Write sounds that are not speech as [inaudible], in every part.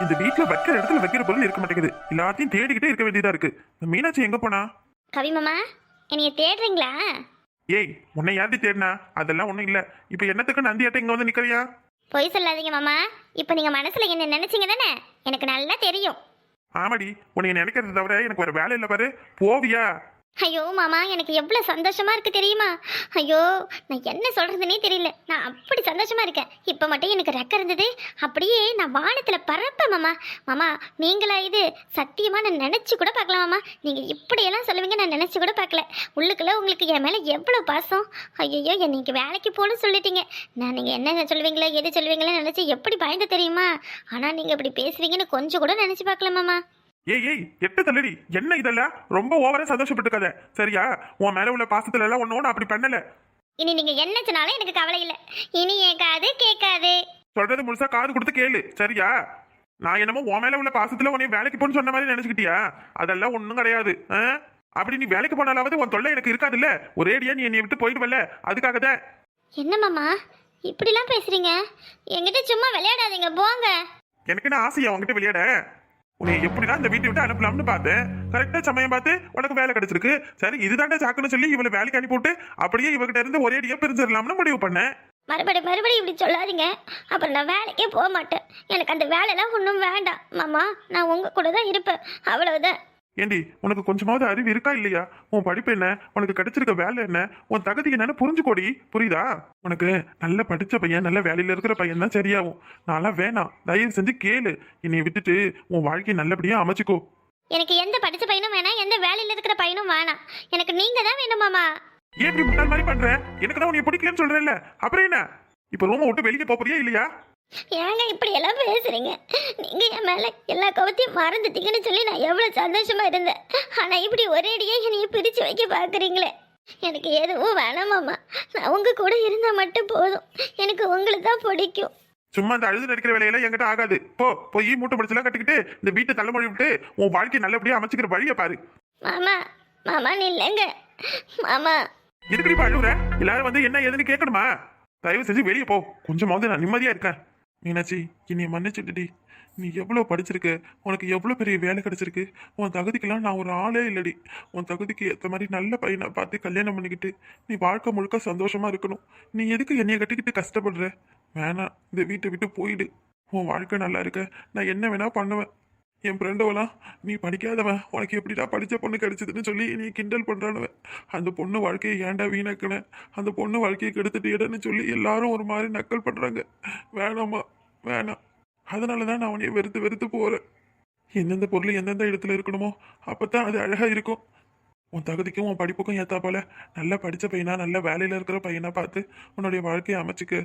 இந்த வீட்ல வைக்கிற இடத்துல வைக்கிற பொருள் இருக்க மாட்டேங்குது. எல்லாத்தையும் தேடிக்கிட்டே இருக்க வேண்டியதா இருக்கு. மீனாட்சி எங்க போனா? கவி மாமா என்னைய தேடுறீங்களா? ஏய் உன்னை யார்டி தேடினா? அதெல்லாம் ஒண்ணும் இல்ல. இப்ப என்னத்துக்கு நந்தியாட்ட இங்க வந்து நிக்கிறியா? பொய் சொல்லாதீங்க மாமா. இப்போ நீங்க மனசுல என்ன நினைச்சீங்க தானே? எனக்கு நல்லா தெரியும். ஆமாடி உன்னை நினைக்கிறது தவிர எனக்கு வேற வேலை இல்ல பாரு. போவியா? ஐயோ மாமா எனக்கு எவ்வளோ சந்தோஷமா இருக்கு தெரியுமா? ஐயோ நான் என்ன சொல்றதுனே தெரியல. நான் அப்படி சந்தோஷமா இருக்கேன். இப்போ மட்டும் எனக்கு ரெக்க இருந்தது. அப்படியே நான் வானத்தில் பறப்பேன் மாமா. மாமா நீங்களா இது சத்தியமாக நான் நினச்சி கூட பார்க்கலாம் மாமா. நீங்கள் இப்படியெல்லாம் சொல்லுவீங்க நான் நினச்சி கூட பார்க்கல. உள்ளுக்குள்ளே உங்களுக்கு என் மேலே எவ்வளோ பாசம்? ஐயோ என்னைக்கு வேலைக்கு போகணும்னு சொல்லிட்டீங்க. நான் நீங்கள் என்ன சொல்லுவீங்களோ எது சொல்லுவீங்களோ நினச்சி எப்படி பயந்து தெரியுமா? ஆனால் நீங்கள் இப்படி பேசுவீங்கன்னு கொஞ்சம் கூட நினச்சி பார்க்கல மாமா. ஏய் ஏய் எட்டு தள்ளடி. என்ன இதெல்லாம் ரொம்ப ஓவரா சந்தோஷப்பட்டுக்காத. சரியா? உன் மேல உள்ள பாசத்துல எல்லாம் ஒண்ணு அப்படி பண்ணல. இனி நீங்க என்ன சொன்னாலும் எனக்கு கவலை இல்லை. இனி என் காது கேட்காது. சொல்றது முழுசா காது கொடுத்து கேளு. சரியா? நான் என்னமோ உன் மேல உள்ள பாசத்துல உன்னை வேலைக்கு போன்னு சொன்ன மாதிரி நினைச்சுக்கிட்டியா? அதெல்லாம் ஒண்ணும் கிடையாது? அப்படி நீ வேலைக்கு போனாலாவது உன் தொல்லை எனக்கு இருக்காதுல்ல? ஒரேடியா நீ என்னை விட்டு போயிடுவல்ல? அதுக்காக தான். என்ன மாமா? இப்படிலாம் பேசுறீங்க? என்கிட்ட சும்மா விளையாடாதீங்க. போங்க. எனக்கு என்ன ஆசையா உன்கிட்ட விளையாட? உன்னை எப்படிதான் இந்த வீட்டை விட்டு அனுப்பலாம்னு பார்த்தேன். கரெக்டா சமயம் பார்த்து உனக்கு வேலை கிடைச்சிருக்கு. சரி இதுதான்டா சாக்குன்னு சொல்லி இவளை வேலைக்கு அனுப்பிவிட்டு அப்படியே இவகிட்ட இருந்து ஒரேடியா பிரிஞ்சிடலாம்னு முடிவு பண்ணேன். மறுபடியும் மறுபடியும் இப்படி சொல்லாதீங்க. அப்புறம் நான் வேலைக்கே போக மாட்டேன். எனக்கு அந்த வேலைலாம் ஒன்றும் வேண்டாம். மாமா நான் உங்க கூட தான் இருப்பேன். அவ்வளவுதான். ஏண்டி உனக்கு கொஞ்சமாவது அறிவு இருக்கா இல்லையா? உன் படிப்பு என்ன? உனக்கு கிடைச்சிருக்க வேலை என்ன? உன் தகுதி என்னன்னு புரிஞ்சுக்கோடி. புரியுதா? உனக்கு நல்ல படிச்ச பையன் நல்ல வேலையில இருக்கிற பையன் தான் சரியாகும். நான்லாம் வேணாம். தயவு செஞ்சு கேளு. என்னை விட்டுட்டு உன் வாழ்க்கையை நல்லபடியா அமைச்சுக்கோ. எனக்கு எந்த படிச்ச பையனும் வேணாம். எந்த வேலையில் இருக்கிற பையனும் வேணாம். எனக்கு நீங்க தான் வேணும் மாமா. ஏன் இப்படி முட்டாள் மாதிரி பண்ற? எனக்கு தான் உன்னை பிடிக்கலன்னு சொல்றேன்ல. அப்புறம் என்ன? இப்ப ரூமை விட்டு வெளியே போறியா இல்லையா? ஏங்க இப்படி எல்லாம் பேசுறீங்க? நீங்க என் மேல எல்லா கவத்தையும் மறந்துட்டீங்கன்னு சொல்லி நான் எவ்வளவு சந்தோஷமா இருந்தேன். ஆனா இப்படி ஒரேடியே என்னைய பிரிச்சு வைக்க பாக்குறீங்களே. எனக்கு எதுவும் வேணாம் மாமா. நான் உங்க கூட இருந்தா மட்டும் போதும். எனக்கு உங்களை தான் பிடிக்கும். சும்மா அந்த அழுது நடிக்கிற வேலையெல்லாம் என்கிட்ட ஆகாது. போ போய் மூட்டை முடிச்செல்லாம் கட்டிக்கிட்டு இந்த வீட்டை தலைமொழி விட்டு உன் வாழ்க்கை நல்லபடியா அமைச்சுக்கிற வழியை பாரு. மாமா மாமா நில்லுங்க மாமா. எதுக்கு இப்ப அழுகுற எல்லாரும் வந்து என்ன ஏதுன்னு கேட்கணுமா? தயவு செஞ்சு வெளியே போ. கொஞ்சமாவது நான் நிம்மதியா இருக்கேன். மீனாட்சி என்னை மன்னிச்சுடுடி நீ எவ்வளோ படிச்சிருக்க? உனக்கு எவ்வளோ பெரிய வேலை கிடச்சிருக்கு? உன் தகுதிக்கெல்லாம் நான் ஒரு ஆளே இல்லடி. உன் தகுதிக்கு ஏற்ற மாதிரி நல்ல பையனை பார்த்து கல்யாணம் பண்ணிக்கிட்டு நீ வாழ்க்கை முழுக்க சந்தோஷமாக இருக்கணும். நீ எதுக்கு என்னைய கட்டிக்கிட்டு கஷ்டப்படுற? வேணாம் இந்த வீட்டை விட்டு போயிடு. உன் வாழ்க்கை நல்லா இருக்க. நான் என்ன வேணால் பண்ணுவேன். என் ஃப்ரெண்டவெல்லாம் நீ படிக்காதவன். உனக்கு எப்படிடா படித்த பொண்ணு கிடைச்சதுன்னு சொல்லி நீ கிண்டல் பண்ணுறானவன் அந்த பொண்ணு வாழ்க்கையை ஏன்டா வீணாக்கின? அந்த பொண்ணு வாழ்க்கையை கெடுத்துட்டியடன்னு சொல்லி எல்லாரும் ஒரு மாதிரி நக்கல் பண்ணுறாங்க வேணாம்மா. வேணாம். அதனால தான் நான் உன்னைய வெறுத்து வெறுத்து போகிறேன் எந்தெந்த பொருள் எந்தெந்த இடத்துல இருக்கணுமோ அப்போ தான் அது அழகாக இருக்கும். உன் தகுதிக்கும் உன் படிப்புக்கும் ஏற்றா போல நல்லா படித்த பையனா நல்ல வேலையில் இருக்கிற பையனா பார்த்து உன்னுடைய வாழ்க்கையை அமைச்சுக்க.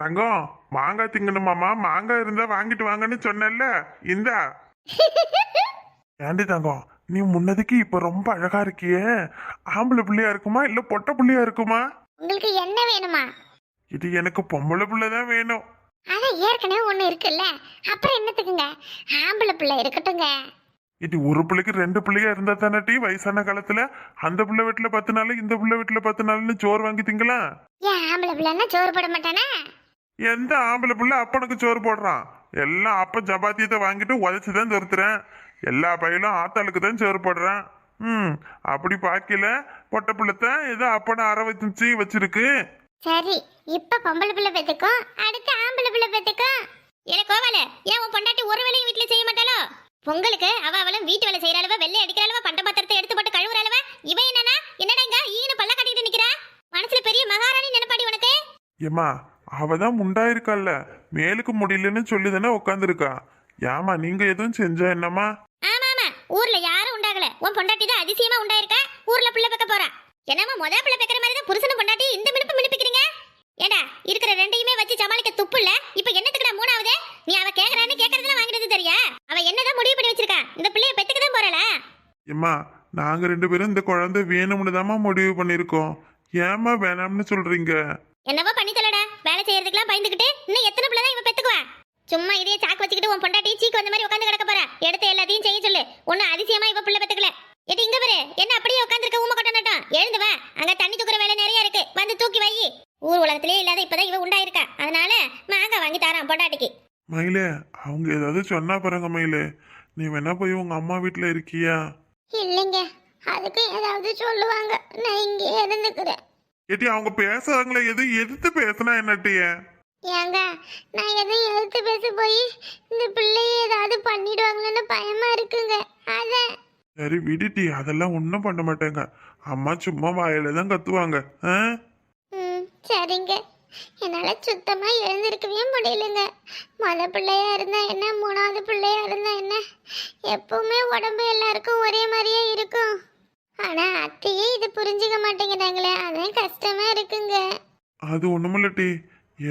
தங்கம் மாங்காய் திங்கணுமாமா மாங்காய் இருந்தா வாங்கிட்டு வாங்கன்னு சொன்னேன்ல. இந்தா. [laughs] ஏண்டி தங்கம் நீ முன்னதுக்கு இப்ப ரொம்ப அழகா இருக்கியே. ஆம்பளை பிள்ளையா இருக்குமா இல்ல பொட்டை பிள்ளையா இருக்குமா? உங்களுக்கு என்ன வேணுமா? இது எனக்கு பொம்பளை பிள்ளை தான் வேணும். அதான் ஏற்கனவே ஒன்று இருக்குல்ல? அப்புறம் என்னத்துக்குங்க? ஆம்பளை பிள்ளை இருக்கட்டுங்க. இது ஒரு பிள்ளைக்கு ரெண்டு பிள்ளையா இருந்தா தானே வயசான காலத்துல? அந்த பிள்ளை வீட்டுல பத்து நாள் இந்த பிள்ளை வீட்டுல பத்து நாள்னு சோறு வாங்கி திங்கலாம் ஏன் ஆம்பளை பிள்ளைன்னா சோறு போட மாட்டானா? எந்த ஆம்பளை பிள்ளை அப்பனுக்கு சோறு போடுறான்? எல்லாம் அப்பன் சப்பாத்தியத்தை வாங்கிட்டு உதச்சி தான் துரத்துறேன். எல்லா பையலும் ஆத்தாளுக்கு தான் சோறு போடுறான். ம் அப்படி பார்க்கல பொட்டை பிள்ளைத்தான் ஏதோ அப்பனை அரை வச்சு வச்சிருக்கு. சரி இப்ப பொம்பளை பிள்ளை பெத்துக்கும் அடுத்து ஆம்பளை பிள்ளை பெத்துக்கும். ஏ கோவால ஏன் உன் பொண்டாட்டி ஒரு வேலையும் வீட்டுல செய்ய மாட்டாளோ? பொங்கலுக்கு அவ அவளும் வீட்டு வேலை செய்யற அளவு வெள்ளை அடிக்கிற அளவு பண்ட பாத்திரத்தை எடுத்து போட்டு கழுவுற அளவு இவ என்னன்னா என்னடா இங்க ஈனு பல்ல கட்டிட்டு நிக்கிறா? மனசுல பெரிய மகாராணி நினைப்பாடி உனக்கு? ஏம்மா அவ தான் முண்டாயிருக்கால்ல மேலுக்கு முடியலன்னு சொல்லி தானே உட்காந்துருக்கா ஏமா நீங்க எதுவும் செஞ்சா என்னம்மா? ஆமா ஆமா ஊர்ல யாரும் உண்டாகல. உன் பொண்டாட்டி தான் அதிசயமா உண்டாயிருக்கா? ஊர்ல பிள்ளை பெக்க போறா. என்னமா முத பிள்ளை பெக்கிற மாதிரி தான் புருஷனும் பொண்டாட்டி இந்த மினுப்பு ஏடா இருக்கிற ரெண்டையுமே வச்சு சமாளிக்க துப்பு இல்ல? இப்ப என்னத்துக்குடா மூணாவது? நீ அவ கேக்குறான்னு கேக்குறதுல வாங்கினது தெரியா? அவ என்னதான் முடிவு பண்ணி வச்சிருக்கா? இந்த பிள்ளைய பெத்துக்க தான் போறல ஏம்மா நாங்க ரெண்டு பேரும் இந்த குழந்தை வேணும்னு தாம்மா முடிவு பண்ணியிருக்கோம். ஏம்மா வேணாம்னு சொல்றீங்க? என்னவோ பண்ணி வேலை செய்யறதுக்குலாம் பயந்துகிட்டு இன்னும் எத்தனை பிள்ளை தான் இவ பெத்துக்குவா? சும்மா இதே சாக்கு வச்சுக்கிட்டு உன் பொண்டாட்டி சீக்கு வந்த மாதிரி உட்காந்து கிடக்க போற. எடுத்து எல்லாத்தையும் செய்ய சொல்லு. ஒன்னும் அதிசயமா இவ பிள்ளை பெத்துக்கல. எடி இங்க பாரு. என்ன அப்படியே உட்காந்துருக்க ஊம கொட்ட நட்டம்? எழுந்து வா. அங்க தண்ணி தூக்குற வேலை நிறைய இருக்கு. வந்து தூக்கி வை. ஊர் உலகத்திலே இல்லாத இப்பதான் இவ உண்டாயிருக்கா. அதனால மாங்காய் வாங்கி தரான் பொண்டாட்டிக்கு. மயிலே அவங்க ஏதாவது சொன்னா பாருங்க மயிலே. நீ வேணா போய் உங்க அம்மா வீட்டுல இருக்கியா? இல்லைங்க. அதுக்கு ஏதாவது சொல்லுவாங்க. நான் இங்கே இருந்துக்கிறேன். ஏட்டி அவங்க பேசுறாங்களே எது எதிர்த்து பேசுனா என்னட்டிய? ஏங்க நான் எதையும் எழுத்து பேச போய் இந்த பிள்ளைய ஏதாவது பண்ணிடுவாங்களோன்னு பயமா இருக்குங்க. அதான் சரி விடுட்டி அதெல்லாம் ஒன்றும் பண்ண மாட்டேங்க. அம்மா சும்மா வாயில தான் கத்துவாங்க. ஆ? சரிங்க. என்னால் சுத்தமாக எழுந்திருக்கவே முடியலங்க. மொத பிள்ளையா இருந்தா என்ன மூணாவது பிள்ளையா இருந்தா என்ன? எப்பவுமே உடம்பு எல்லாருக்கும் ஒரே மாதிரியே இருக்கும். ஆனால் அத்தையே இது புரிஞ்சுக்க மாட்டேங்கிறாங்களே அதான் கஷ்டமா இருக்குங்க. அது ஒண்ணுமில்லட்டி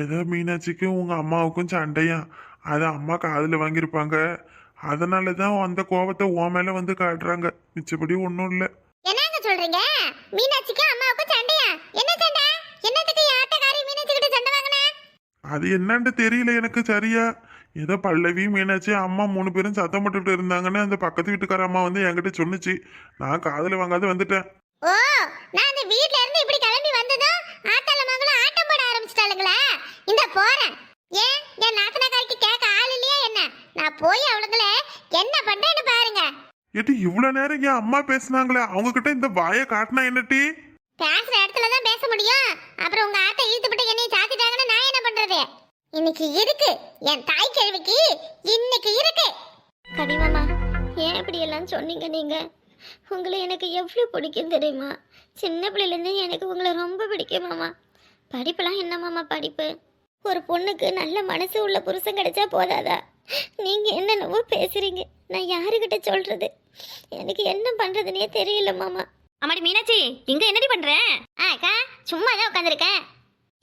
ஏதோ மீனாட்சிக்கும் உங்க அம்மாவுக்கும் சண்டையா அதை அம்மா காதுல வாங்கியிருப்பாங்க. அதனால தான் அந்த கோவத்தை உன் மேல வந்து காட்டுறாங்க. மிச்சபடி ஒன்றும் இல்லை. என்னங்க சொல்றீங்க? மீனாட்சிக்கும் அம்மாவுக்கும் சண்டையா? என்ன சண்டை? என்னத்துக்கு ஆட்டக்காரி மீனாட்சி கிட்ட சண்டை வாங்கின? அது என்னன்னு தெரியல எனக்கு சரியா. ஏதோ பல்லவி மீனாட்சி அம்மா மூணு பேரும் சத்தம் போட்டுட்டு இருந்தாங்கன்னு அந்த பக்கத்து வீட்டுக்கார அம்மா வந்து என்கிட்ட சொன்னுச்சு. நான் காதுல வாங்காத வந்துட்டேன். ஓ நான் அந்த வீட்ல இருந்து இப்படி கிளம்பி வந்ததும் ஆத்தால மகளும் ஆட்டம் போட ஆரம்பிச்சிட்டாளுங்களா. இந்த போறேன். ஏன்? என் நாத்தனாக்காரிக்கு கேட்க ஆள் இல்லையா என்ன? நான் போய் அவளுங்கள என்ன பண்றேன்னு பாருங்க. ஏட்டி இவ்வளோ நேரம் என் அம்மா பேசுனாங்களே அவங்க கிட்ட இந்த வாயை காட்டினா என்னட்டி பேசுற இடத்துல தான் பேச முடியும். அப்புறம் உங்க ஆத்தை இழுத்துப்பட்டு என்னை சாத்திட்டாங்கன்னு நான் என்ன பண்றது? இன்னைக்கு இருக்கு என் தாய் கேள்விக்கு இன்னைக்கு இருக்கு. கனிமாமா ஏன் இப்படி எல்லாம் சொன்னீங்க நீங்க? உங்களை எனக்கு எவ்வளோ பிடிக்கும் தெரியுமா? சின்ன பிள்ளையிலேருந்து எனக்கு உங்களை ரொம்ப பிடிக்கும் மாமா. படிப்புலாம் என்ன மாமா படிப்பு? ஒரு பொண்ணுக்கு நல்ல மனசு உள்ள புருஷன் கிடைச்சா போதாதா? நீங்கள் என்னென்னவோ பேசுகிறீங்க நான் யாருக்கிட்ட சொல்கிறது எனக்கு என்ன பண்ணுறதுனே தெரியல மாமா. அம்மாடி மீனாட்சி இங்க என்னடி பண்ற? ஆ அக்கா சும்மா தான் உட்காந்துருக்கேன்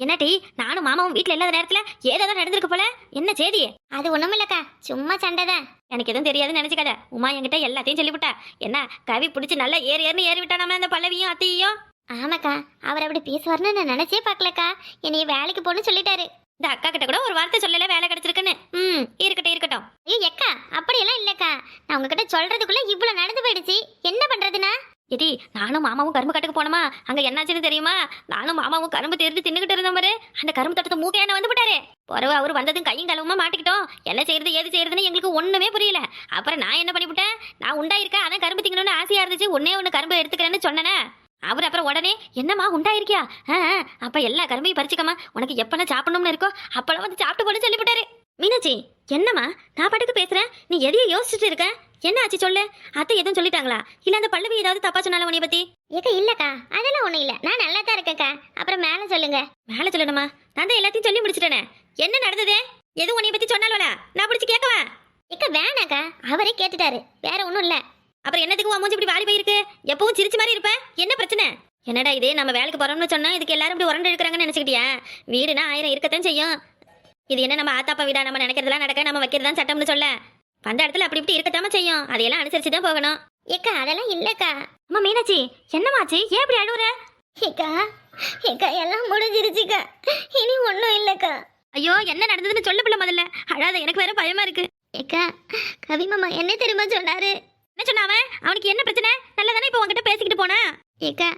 என்னடி நானும் மாமாவும் வீட்ல இல்லாத நேரத்துல ஏதோ நடந்திருக்கு போல? என்ன செய்தி? அது ஒண்ணுமில்லக்கா சும்மா சண்டை தான் எனக்கு எதுவும் தெரியாதுன்னு நினைச்சுக்காத. உமா என்கிட்ட எல்லாத்தையும் சொல்லிவிட்டா. என்ன கவி பிடிச்சி நல்லா ஏறி ஏறி ஏறி விட்டா நம்ம அந்த பல்லவியும் அத்தையும் ஆமாக்கா அவர் அப்படி பேசுவார்னு நான் நினைச்சே பார்க்கலக்கா. என்னைய வேலைக்கு போன்னு சொல்லிட்டாரு. இந்த அக்கா கிட்ட கூட ஒரு வார்த்தை சொல்லல வேலை கிடைச்சிருக்குன்னு. ம் இருக்கட்டும் இருக்கட்டும். ஐயோ எக்கா அப்படியெல்லாம் இல்லக்கா. நான் உங்ககிட்ட சொல்றதுக்குள்ள இவ்வளவு நடந்து போயிடுச்சு. எடி நானும் மாமாவும் கரும்பு கட்டுக்கு போனோமா? அங்க என்னாச்சுன்னு தெரியுமா? நானும் மாமாவும் கரும்பு தெரிஞ்சு தின்னுக்கிட்டு இருந்த மாதிரி அந்த கரும்பு தட்டத்தை மூக்க என்ன வந்து விட்டாரு பிறகு அவர் வந்ததும் கையும் கழுவுமா மாட்டிக்கிட்டோம். என்ன செய்யறது ஏது செய்யறதுன்னு எங்களுக்கு ஒண்ணுமே புரியல. அப்புறம் நான் என்ன பண்ணிவிட்டேன் நான் உண்டாயிருக்கேன் அதான் கரும்பு திங்கணும்னு ஆசையாக இருந்துச்சு. ஒன்னே ஒன்று கரும்பு எடுத்துக்கிறேன்னு சொன்னேனே. அவர் அப்புறம் உடனே என்னம்மா உண்டாயிருக்கியா? ஆ அப்போ எல்லா கரும்பையும் பறிச்சுக்கம்மா. உனக்கு எப்பெல்லாம் சாப்பிடணும்னு இருக்கோ அப்பெல்லாம் வந்து சாப்பிட்டு போட சொல்லிவிட்டாரு. மீனாட்சி என்னம்மா? நான் பாட்டுக்கு பேசுறேன். நீ எதையும் யோசிச்சுட்டு இருக்க. என்ன ஆச்சு சொல்லு. அத்தை எதுவும் சொல்லிட்டாங்களா? இல்ல அந்த பல்லவி ஏதாவது தப்பா சொன்னால உன்னை பத்தி? ஏக்கா இல்லக்கா. அதெல்லாம் ஒண்ணும் இல்ல. நான் நல்லா தான் இருக்கேன்க்கா. அப்புறம் மேல சொல்லுங்க. மேல சொல்லணுமா? நான் தான் எல்லாத்தையும் சொல்லி முடிச்சிட்டேனே. என்ன நடந்தது? எதுவும் உன்னை பத்தி சொன்னாலும் நான் பிடிச்சி கேட்கவா? ஏக்கா வேணாக்கா. அவரே கேட்டுட்டாரு. வேற ஒண்ணும் இல்ல. அப்புறம் என்னத்துக்கு உன் மூஞ்சி இப்படி வாடி போயிருக்கு? எப்பவும் சிரிச்ச மாதிரி இருப்ப? என்ன பிரச்சனை? என்னடா இது? நம்ம வேலைக்கு போறோம்னு சொன்னா இதுக்கு எல்லாரும் இப்படி உரண்டு எடுக்கிறாங்கன்னு நினைச்சுக்கிட்டியா? வீடுனா ஆயிரம் இருக்கத்தான் செய்யும். இது என்ன நம்ம ஆத்தாப்பா வீடா நம்ம நினைக்கிறதெல்லாம் நடக்க நம்ம வைக்கிறதுதான் சட்டம்னு சொல்ல? வந்த இடத்துல அப்படி இப்படி இருக்கத்தாம செய்யும். அதையெல்லாம் அனுசரிச்சு தான் போகணும். ஏக்கா அதெல்லாம் இல்லக்கா. அம்மா மீனாட்சி என்னமாச்சு ஏன் இப்படி அழுவுற? ஏக்கா ஏக்கா எல்லாம் முடிஞ்சிருச்சுக்கா. இனி ஒன்றும் இல்லக்கா. ஐயோ என்ன நடந்ததுன்னு சொல்ல பிள்ளை முதல்ல. அழாத எனக்கு வேற பயமா இருக்கு. ஏக்கா கவி மாமா என்ன தெரியுமா சொன்னாரு? என்ன சொன்ன அவன்? அவனுக்கு என்ன பிரச்சனை? நல்லதானே இப்போ உன்கிட்ட பேசிக்கிட்டு போனா? ஏக்கா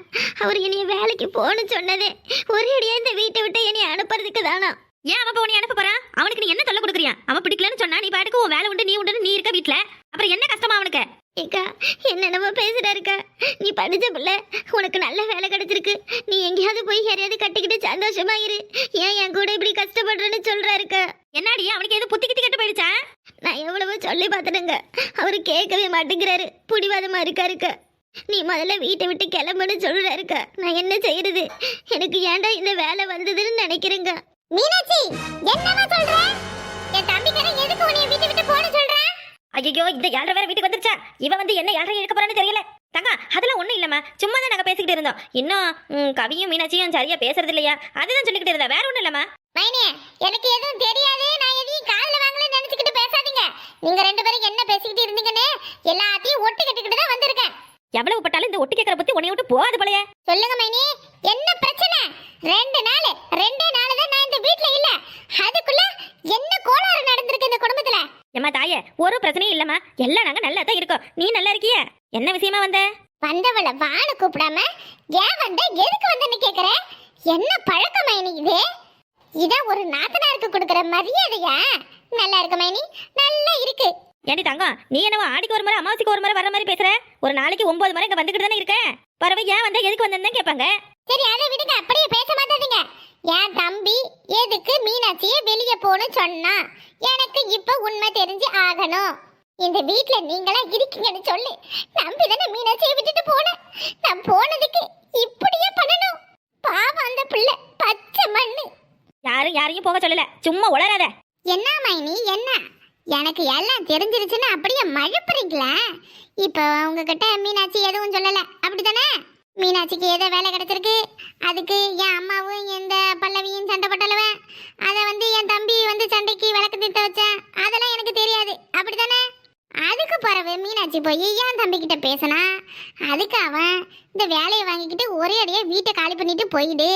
அவர் என்னைய வேலைக்கு போகணும்னு சொன்னதே. ஒரே அடியா இந்த வீட்டை விட்டு என்னைய அனுப்புறதுக்கு தானா ஏன் அவன் உன்னை அனுப்ப போறான் அவனுக்கு நீ என்ன தொல்லை கொடுக்குறியா? அவன் பிடிக்கலன்னு சொன்னா நீ பாட்டுக்கு உன் வேலை உண்டு நீ உண்டு நீ இருக்க வீட்ல. அப்புறம் என்ன கஷ்டமா அவனுக்கு? ஏக்கா என்னென்னமோ பேசுறாருக்கா நீ படிச்ச பிள்ளை உனக்கு நல்ல வேலை கிடைச்சிருக்கு. நீ எங்கேயாவது போய் யாரையாவது கட்டிக்கிட்டு சந்தோஷமா இரு. ஏன் என் கூட இப்படி கஷ்டப்படுறேன்னு சொல்றாருக்கா என்னடி அவனுக்கு எது புத்தி கித்தி கெட்டு போயிடுச்சா? நான் எவ்வளவோ சொல்லி பார்த்துட்டேங்க. அவரு கேட்கவே மாட்டேங்கிறாரு. புடிவாதமா இருக்காருக்கா நீ முதல்ல வீட்டை விட்டு கிளம்புன்னு சொல்றாருக்கா நான் என்ன செய்யறது? எனக்கு ஏன்டா இந்த வேலை வந்ததுன்னு நினைக்கிறேங்க. மீனாட்சி என்னமா சொல்ற? என் தம்பிக்காரன் எதுக்கு உன்னை வீட்டை விட்டு போன சொல்ற? ஐயோ இந்த ஏழரை வேற வீட்டுக்கு வந்துருச்சா? இவன் வந்து என்ன ஏழரை எடுக்க போறான்னு தெரியல. தங்கா அதெல்லாம் ஒண்ணும் இல்லம்மா. சும்மா தான் நாங்க பேசிக்கிட்டு இருந்தோம். இன்னும் கவியும் மீனாட்சியும் சரியா பேசுறது இல்லையா? அதுதான் சொல்லிக்கிட்டு இருந்தா. வேற ஒண்ணும் இல்லம்மா. மைனே எனக்கு எதுவும் தெரியாது. நான் எதையும் காதுல வாங்கலன்னு நினைச்சுக்கிட்டு பேசாதீங்க. நீங்க ரெண்டு பேரும் என்ன பேசிக்கிட்டு இருந்தீங்கன்னு எல்லாத்தையும் ஒட்டு கட்டிக்கிட்டு தான் வந்திருக்கேன். எவ்வளவு பட்டாலும் இந்த ஒட்டு கேட்கற பத்தி உன்னை விட்டு போகாது போலயே. சொல்லுங்க மைனி. என்ன பிரச்சனை? ரெண்டு நாள். ரெண்டே நாள் தான் நான் இந்த வீட்ல இல்ல. அதுக்குள்ள என்ன கோளாறு நடந்திருக்கு இந்த குடும்பத்துல? ஏம்மா தாயே ஒரு பிரச்சனையும் இல்லம்மா. எல்லாம் நாங்க நல்லா தான் இருக்கோம். நீ நல்லா இருக்கிய? என்ன விஷயமா வந்த? வந்தவள வான்னு கூப்பிடாம ஏன் வந்த? எதுக்கு வந்தன்னு கேக்குற? என்ன பழக்கம் மைனி இது? இதான் ஒரு நாத்தனாருக்கு கொடுக்குற மரியாதையா? நல்லா இருக்கு மைனி. நல்லா இருக்கு. ஏண்டி தங்கம் நீ என்னவோ ஆடிக்கு ஒரு முறை அமாவாசைக்கு ஒரு முறை வர மாதிரி பேசுற? ஒரு நாளைக்கு ஒன்பது முறை இங்க வந்துகிட்டு தானே இருக்க? பறவை ஏன் வந்த எதுக்கு வந்தேன்னு கேட்பாங்க. சரி அதை விடுங்க. அப்படியே பேச மாட்டாதீங்க. என் தம்பி எதுக்கு மீனாட்சியை வெளியே போகணும் சொன்னா? எனக்கு இப்ப உண்மை தெரிஞ்சு ஆகணும். இந்த வீட்ல நீங்களா இருக்கீங்கன்னு சொல்லி. நம்பி தானே மீனாட்சியை விட்டுட்டு போனேன் நான் போனதுக்கு இப்படியே பண்ணணும். பாவம் அந்த பிள்ளை. பச்சை மண்ணு. யாரும் யாரையும் போக சொல்லல. சும்மா உளராத என்ன மைனி? என்ன? எனக்கு எல்லாம் தெரிஞ்சிருச்சுன்னு அப்படியே மழுப்புறீங்களா? இப்போ உங்ககிட்ட மீனாட்சி எதுவும் சொல்லலை. அப்படிதானே மீனாட்சிக்கு ஏதோ வேலை கிடைச்சிருக்கு. அதுக்கு என் அம்மாவும் எந்த பல்லவியும் சண்டை போட்டலவன் அதை வந்து என் தம்பி வந்து சண்டைக்கு விளக்கு திட்ட வச்சேன் அதெல்லாம் எனக்கு தெரியாது. அப்படிதானே அதுக்கு பிறகு மீனாட்சி போய் என் தம்பிக்கிட்ட பேசினா அதுக்கு அவன் இந்த வேலையை வாங்கிக்கிட்டு ஒரே அடியே வீட்டை காலி பண்ணிட்டு போயிடு.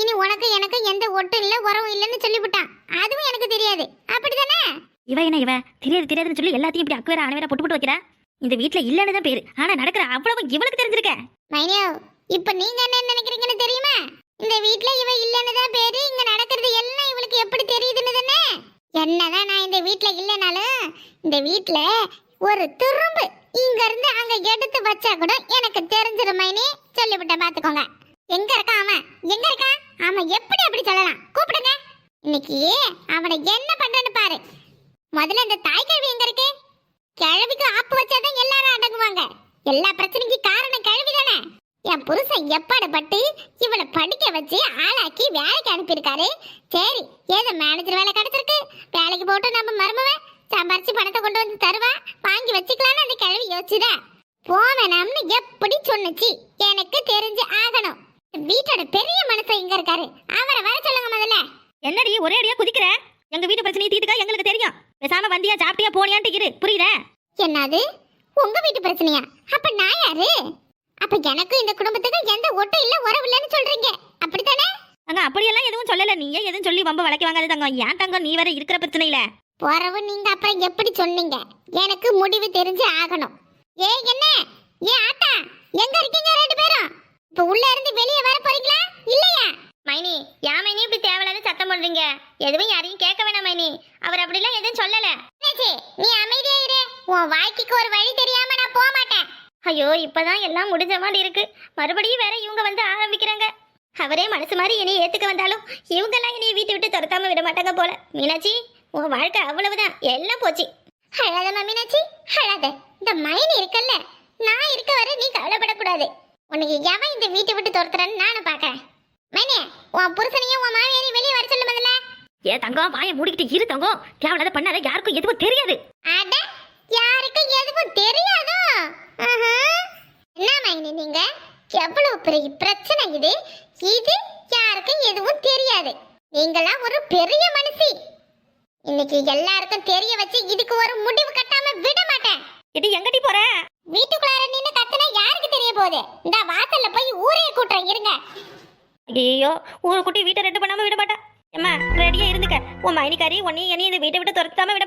இனி உனக்கு எனக்கு எந்த ஒட்டும் இல்லை உறவும் இல்லைன்னு சொல்லிவிட்டான். அதுவும் எனக்கு தெரியாது. அப்படிதானே இவ என்ன இவ? தெரியாது தெரியாதுன்னு சொல்லி எல்லாத்தையும் இப்படி அக்குவேற அணவேற போட்டு போட்டு வைக்கிற? இந்த வீட்ல இல்லன்னு தான் பேரு. ஆனா நடக்கிற அவ்வளவு இவளுக்கு தெரிஞ்சிருக்க. மைனியோ இப்ப நீங்க என்ன நினைக்கிறீங்கன்னு தெரியுமா? இந்த வீட்ல இவ இல்லன்னு தான் பேரு இங்க நடக்கிறது எல்லாம் இவளுக்கு எப்படி தெரியுதுன்னு தானே? என்னதான் நான் இந்த வீட்ல இல்லைனாலும் இந்த வீட்ல ஒரு துரும்பு இங்க இருந்து அங்க எடுத்து வச்சா கூட எனக்கு தெரிஞ்சிரும் மைனி. சொல்லிவிட்ட பாத்துக்கோங்க எங்க இருக்கான் அவன்? எங்க இருக்கான்? அவன் எப்படி அப்படி சொல்லலாம்? கூப்பிடுங்க. இன்னைக்கு அவனை என்ன முதல்ல இந்த தாய் கழுவி எங்க இருக்கு? கிழவிக்கு ஆப்பு வச்சாதான் எல்லாரும் அடங்குவாங்க. எல்லா பிரச்சனைக்கும் காரணம் கிழவி தானே என் புருஷன் எப்பாடுபட்டு இவளை படிக்க வச்சு ஆளாக்கி வேலைக்கு அனுப்பியிருக்காரு. சரி ஏதோ மேனேஜர் வேலை கிடைச்சிருக்கு. வேலைக்கு போட்டு நம்ம மருமவன் சம்பாரிச்சு பணத்தை கொண்டு வந்து தருவா. வாங்கி வச்சுக்கலாம்னு அந்த கிழவி யோசிச்சுதா. போவேனாம்னு எப்படி சொன்னுச்சு? எனக்கு தெரிஞ்சு ஆகணும். வீட்டோட பெரிய மனுஷன் இங்க இருக்காரு. அவரை வர சொல்லுங்க முதல்ல. என்னடி ஒரே அடியா குதிக்கிற? எங்க வீட்டு பிரச்சனையை தீர்த்துக்க எங்களுக்கு தெரியும். பேசாம வந்தியா சாப்பிட்டியா போனியான்ட்டு இரு. புரியுதா? என்னது? உங்க வீட்டு பிரச்சனையா? அப்ப நான் யாரு? அப்ப எனக்கு இந்த குடும்பத்துக்கு எந்த ஒட்டும் இல்ல உறவு இல்லைன்னு சொல்றீங்க. அப்படித்தானே? அங்க அப்படியெல்லாம் எதுவும் சொல்லல. நீயே எதுவும் சொல்லி வம்ப வளைக்க வாங்காத தங்கம். ஏன் தங்கம் நீ வேற இருக்கிற பிரச்சனையில? உறவு நீங்க அப்புறம் எப்படி சொன்னீங்க? எனக்கு முடிவு தெரிஞ்சு ஆகணும். ஏ என்ன? ஏ ஆட்டா எங்க இருக்கீங்க ரெண்டு பேரும்? இப்ப உள்ள இருந்து வெளியே வர போறீங்களா? இல்லையா? மைனி ஏன் மைனி இப்படி தேவையில்லாத சத்தம் பண்றீங்க எதுவும் யாரையும் கேட்க வேணாம் மைனி. அவர் அப்படிலாம் எதுவும் சொல்லல. நீ அமைதியா இரு. உன் வாழ்க்கைக்கு ஒரு வழி தெரியாம நான் போக மாட்டேன். ஐயோ இப்பதான் எல்லாம் முடிஞ்ச மாதிரி இருக்கு. மறுபடியும் வேற இவங்க வந்து ஆரம்பிக்கிறாங்க. அவரே மனசு மாதிரி என்னைய ஏத்துக்க வந்தாலும் இவங்கெல்லாம் என்னைய வீட்டை விட்டு துரத்தாம விட மாட்டாங்க போல. மீனாட்சி உன் வாழ்க்கை அவ்வளவுதான். எல்லாம் போச்சு. அழாத மீனாட்சி அழாத. இந்த மைனி இருக்கல்ல. நான் இருக்க வரை நீ கவலைப்படக்கூடாது. உனக்கு எவன் இந்த வீட்டை விட்டு துரத்துறன்னு நானும் பாக்குறேன். மைனி உன் புருஷனையும் உன் மாமியாரையும் வெளியே வர சொல்லு முதல்ல. ஏ தங்கம் வாயை மூடிக்கிட்டு இரு தங்கம். தேவையில்லாத பண்ணாத யாருக்கும் எதுவும் தெரியாது. அட யாருக்கும் எதுவும் தெரியாதோ. என்ன மைனி நீங்க? எவ்வளவு பெரிய பிரச்சனை இது? இது யாருக்கும் எதுவும் தெரியாது. நீங்களாம் ஒரு பெரிய மனுஷி. இன்னைக்கு எல்லாருக்கும் தெரிய வச்சு இதுக்கு ஒரு முடிவு கட்டாம விட மாட்டேன். இது எங்கடி போற? வீட்டுக்குள்ளார நின்னு கத்துனா யாருக்கு தெரிய போகுது? இந்த வாசல்ல போய் ஊரே கூட்டுறேன் இருங்க. ஐயோ ஒரு குட்டி வீட்டை ரெண்டு பண்ணாம விட மாட்டா. ஏம்மா ரெடியா இருந்துக்க. உன் மைனிக்காரி உன்னையும் என்னையும் இந்த வீட்டை விட்டு துரத்தாம விட